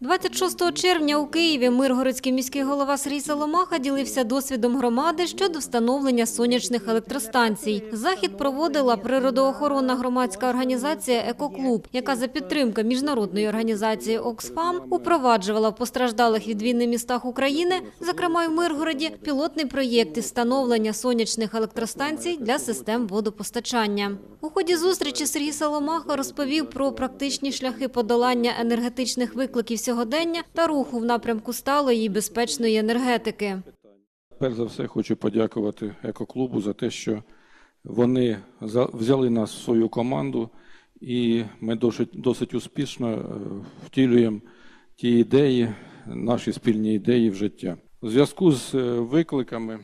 26 червня у Києві Миргородський міський голова Сергій Соломаха ділився досвідом громади щодо встановлення сонячних електростанцій. Захід проводила природоохоронна громадська організація «Екоклуб», яка за підтримки міжнародної організації «Оксфам» упроваджувала в постраждалих від війни містах України, зокрема й в Миргороді, пілотний проєкт із встановлення сонячних електростанцій для систем водопостачання. У ході зустрічі Сергій Соломаха розповів про практичні шляхи подолання енергетичних викликів сьогодення та руху в напрямку сталої і безпечної енергетики. Перш за все хочу подякувати екоклубу за те, що вони взяли нас в свою команду, і ми досить, досить успішно е, втілюємо ті ідеї, наші спільні ідеї в життя. У зв'язку з е, викликами,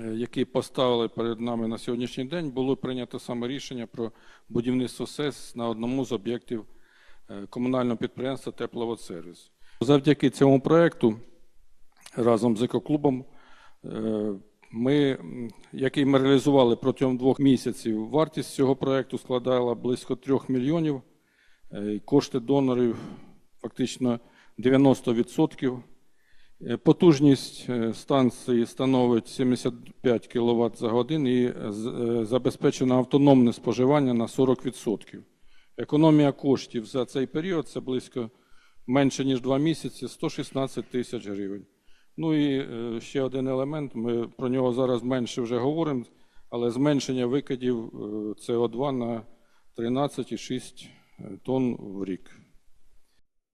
е, які поставили перед нами на сьогоднішній день, було прийнято саме рішення про будівництво СЕС на одному з об'єктів комунального підприємства Тепловодсервіс. Завдяки цьому проекту разом з екоклубом, е, ми, який ми реалізували протягом двох місяців, вартість цього проекту складала близько 3 мільйонів. Е, Кошти донорів фактично 90%. Е, Потужність е, станції становить 75 кВт за годину і е, е, забезпечено автономне споживання на 40%. Економія коштів за цей період це близько менше ніж два місяці 116 тисяч гривень. Ну і е, ще один елемент. Ми про нього зараз менше вже говоримо, але зменшення викидів е, СО2 на 13,6 тонн в рік.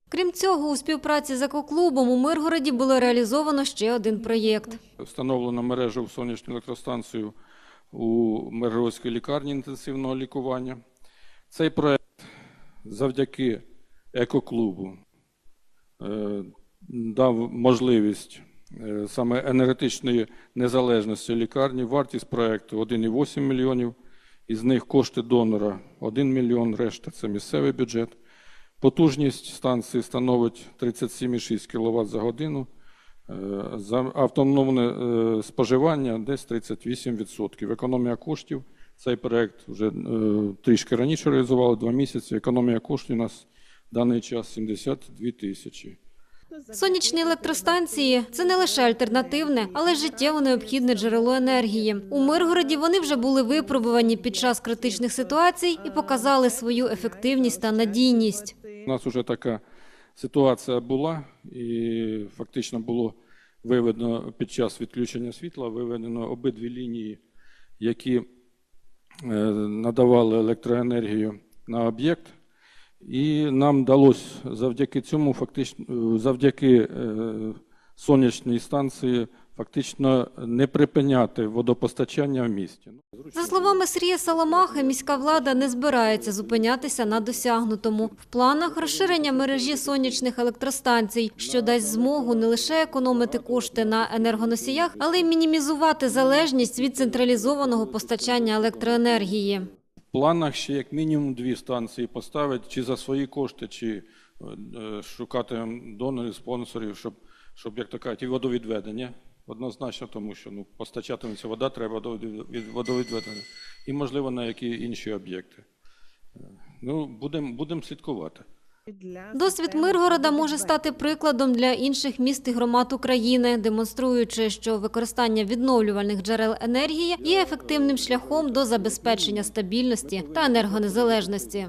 Крім цього, у співпраці з екоклубом у Миргороді було реалізовано ще один проєкт. Встановлено мережу в сонячну електростанцію у Миргородській лікарні інтенсивного лікування. Цей проект завдяки екоклубу е, дав можливість е, саме енергетичної незалежності лікарні. Вартість проекту 1,8 мільйонів, із них кошти донора 1 мільйон, решта це місцевий бюджет. Потужність станції становить 37,6 кВт за годину. Е, За автономне споживання десь 38%. Економія коштів. Цей проект вже е, трішки раніше реалізували, два місяці. Економія коштів у нас в даний час 72 тисячі. Сонячні електростанції це не лише альтернативне, але життєво необхідне джерело енергії. У Миргороді вони вже були випробувані під час критичних ситуацій і показали свою ефективність та надійність. У нас вже така ситуація була, і фактично було виведено під час відключення світла, виведено обидві лінії, які надавали електроенергію на об'єкт. І нам вдалося завдяки цьому, фактично, е, завдяки е, сонячній станції, фактично не припиняти водопостачання в місті. За словами Сергія Соломахи, міська влада не збирається зупинятися на досягнутому. В планах розширення мережі сонячних електростанцій, що дасть змогу не лише економити кошти на енергоносіях, але й мінімізувати залежність від централізованого постачання електроенергії. В планах ще як мінімум дві станції поставити, чи за свої кошти, чи е, е, шукати донорів, спонсорів, щоб, щоб як то кажуть, і водовідведення. Однозначно, тому що ну, постачатиметься вода, треба від- водовідведення. І, можливо, на які інші об'єкти. Е, Ну, будемо будем слідкувати. Досвід Миргорода може стати прикладом для інших міст і громад України, демонструючи, що використання відновлювальних джерел енергії є ефективним шляхом до забезпечення стабільності та енергонезалежності.